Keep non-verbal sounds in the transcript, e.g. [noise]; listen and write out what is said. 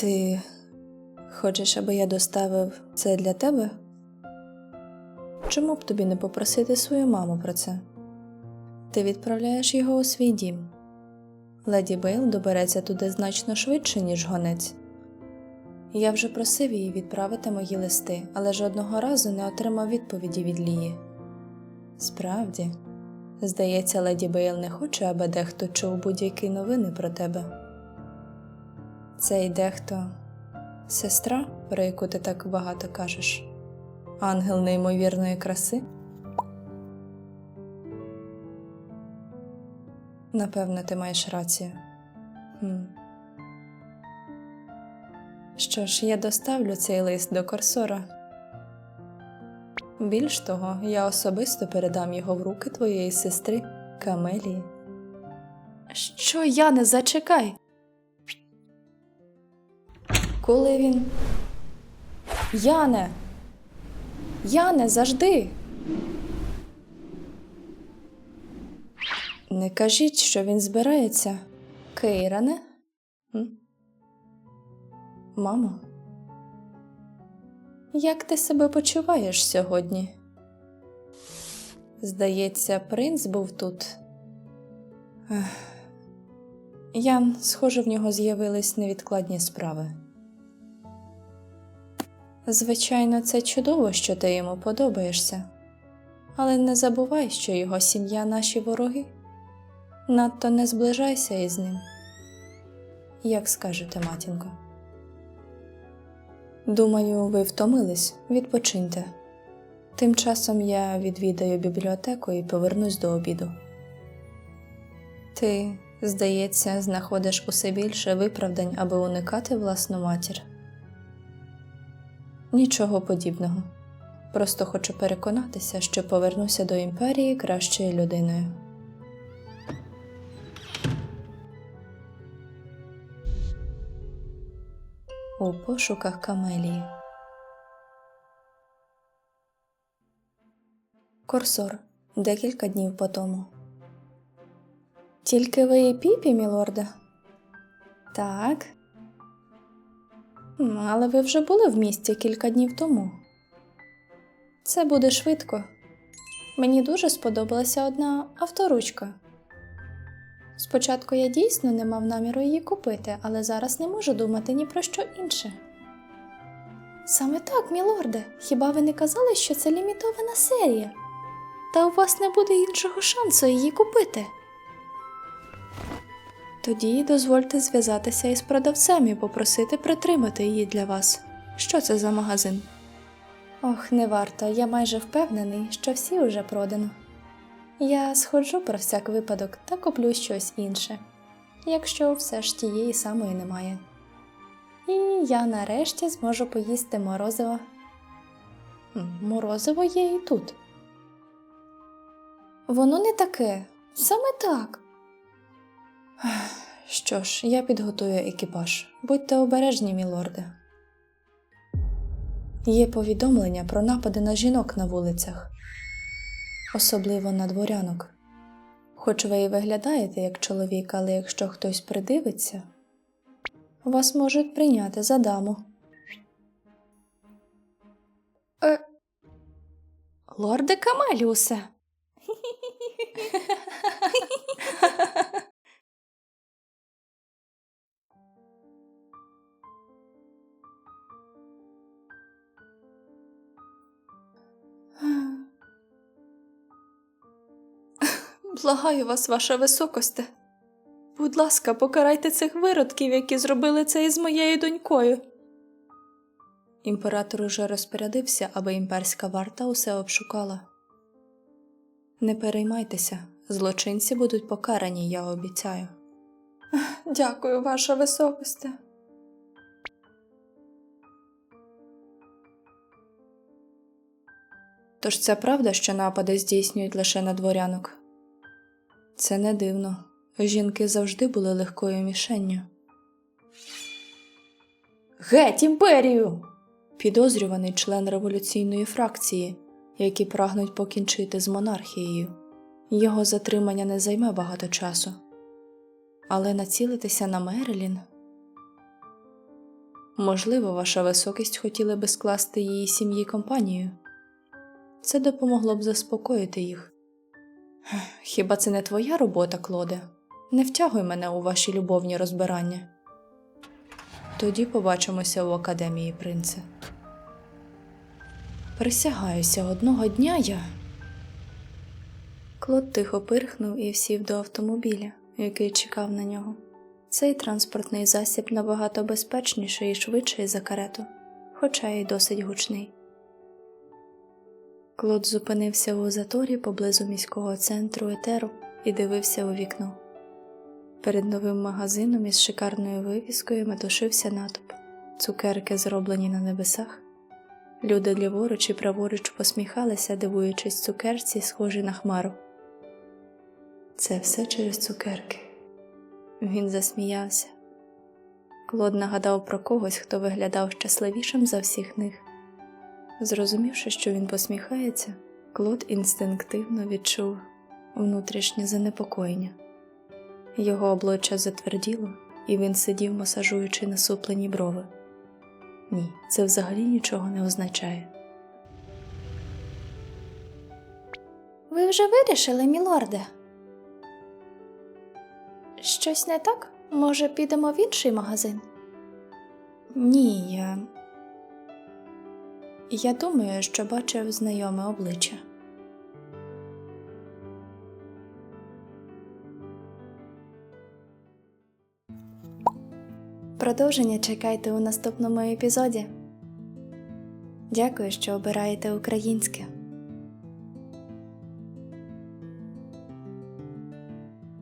Ти хочеш, аби я доставив це для тебе? Чому б тобі не попросити свою маму про це? Ти відправляєш його у свій дім. Леді Бейл добереться туди значно швидше, ніж гонець. Я вже просив її відправити мої листи, але жодного разу не отримав відповіді від Лії. Справді, здається, леді Бейл не хоче, аби дехто чув будь-які новини про тебе. Цей дехто сестра, про яку ти так багато кажеш, ангел неймовірної краси. Напевно, ти маєш рацію. Хм. Що ж, я доставлю цей лист до Корсора. Більш того, я особисто передам його в руки твоєї сестри Камелії. Що, Яне, зачекай? Коли він. Яне. Яне, завжди. Не кажіть, що він збирається. Кейране? Мамо? Як ти себе почуваєш сьогодні? Здається, принц був тут. Ян, схоже, в нього з'явились невідкладні справи. Звичайно, це чудово, що ти йому подобаєшся, але не забувай, що його сім'я наші вороги. Надто не зближайся із ним. Як скажете, матінко. Думаю, ви втомились, відпочиньте. Тим часом я відвідаю бібліотеку і повернусь до обіду. Ти, здається, знаходиш усе більше виправдань, аби уникати власну матір. Нічого подібного. Просто хочу переконатися, що повернуся до імперії кращою людиною. У пошуках Камелії. Корсор. Декілька днів по тому. Тільки ви і піпі, мілорде? Так. Але ви вже були в місті кілька днів тому. Це буде швидко. Мені дуже сподобалася одна авторучка. Спочатку я дійсно не мав наміру її купити, але зараз не можу думати ні про що інше. Саме так, мілорде, хіба ви не казали, що це лімітована серія? Та у вас не буде іншого шансу її купити. Тоді дозвольте зв'язатися із продавцем і попросити притримати її для вас. Що це за магазин? Ох, не варто, я майже впевнений, що всі уже продано. Я сходжу про всяк випадок та куплю щось інше, якщо все ж тієї самої немає. І я нарешті зможу поїсти морозиво. Морозиво є і тут. Воно не таке, саме так. Що ж, я підготую екіпаж. Будьте обережні, мілорде. Є повідомлення про напади на жінок на вулицях, особливо на дворянок. Хоч ви і виглядаєте як чоловік, але якщо хтось придивиться, вас можуть прийняти за даму. Е... Лорде Камеліусе. [laughs] Благаю вас, ваша високосте. Будь ласка, покарайте цих виродків, які зробили це із моєю донькою. Імператор уже розпорядився, аби імперська варта усе обшукала. Не переймайтеся, злочинці будуть покарані, я обіцяю. Дякую, ваша високосте. Тож це правда, що напади здійснюють лише на дворянок? Це не дивно. Жінки завжди були легкою мішенню. Геть імперію! Підозрюваний член революційної фракції, які прагнуть покінчити з монархією. Його затримання не займе багато часу. Але націлитися на Мерлін Можливо, ваша високість хотіли би скласти її сім'ї компанію. Це допомогло б заспокоїти їх. Хіба це не твоя робота, Клоде? Не втягуй мене у ваші любовні розбирання. Тоді побачимося у академії, принце. Присягаюся, одного дня я. Клод тихо пирхнув і сів до автомобіля, який чекав на нього. Цей транспортний засіб набагато безпечніший і швидший за карету, хоча й досить гучний. Клод зупинився у заторі поблизу міського центру етеру і дивився у вікно. Перед новим магазином із шикарною вивіскою метушився натовп, цукерки зроблені на небесах. Люди ліворуч і праворуч посміхалися, дивуючись цукерці, схожі на хмару. Це все через цукерки. Він засміявся. Клод нагадав про когось, хто виглядав щасливішим за всіх них. Зрозумівши, що він посміхається, Клод інстинктивно відчув внутрішнє занепокоєння. Його обличчя затверділо, і він сидів, масажуючи насуплені брови. Ні, це взагалі нічого не означає. Ви вже вирішили, мілорде? Щось не так? Може, підемо в інший магазин? Ні, я. Я думаю, що бачив знайоме обличчя. Продовження чекайте у наступному епізоді. Дякую, що обираєте українське.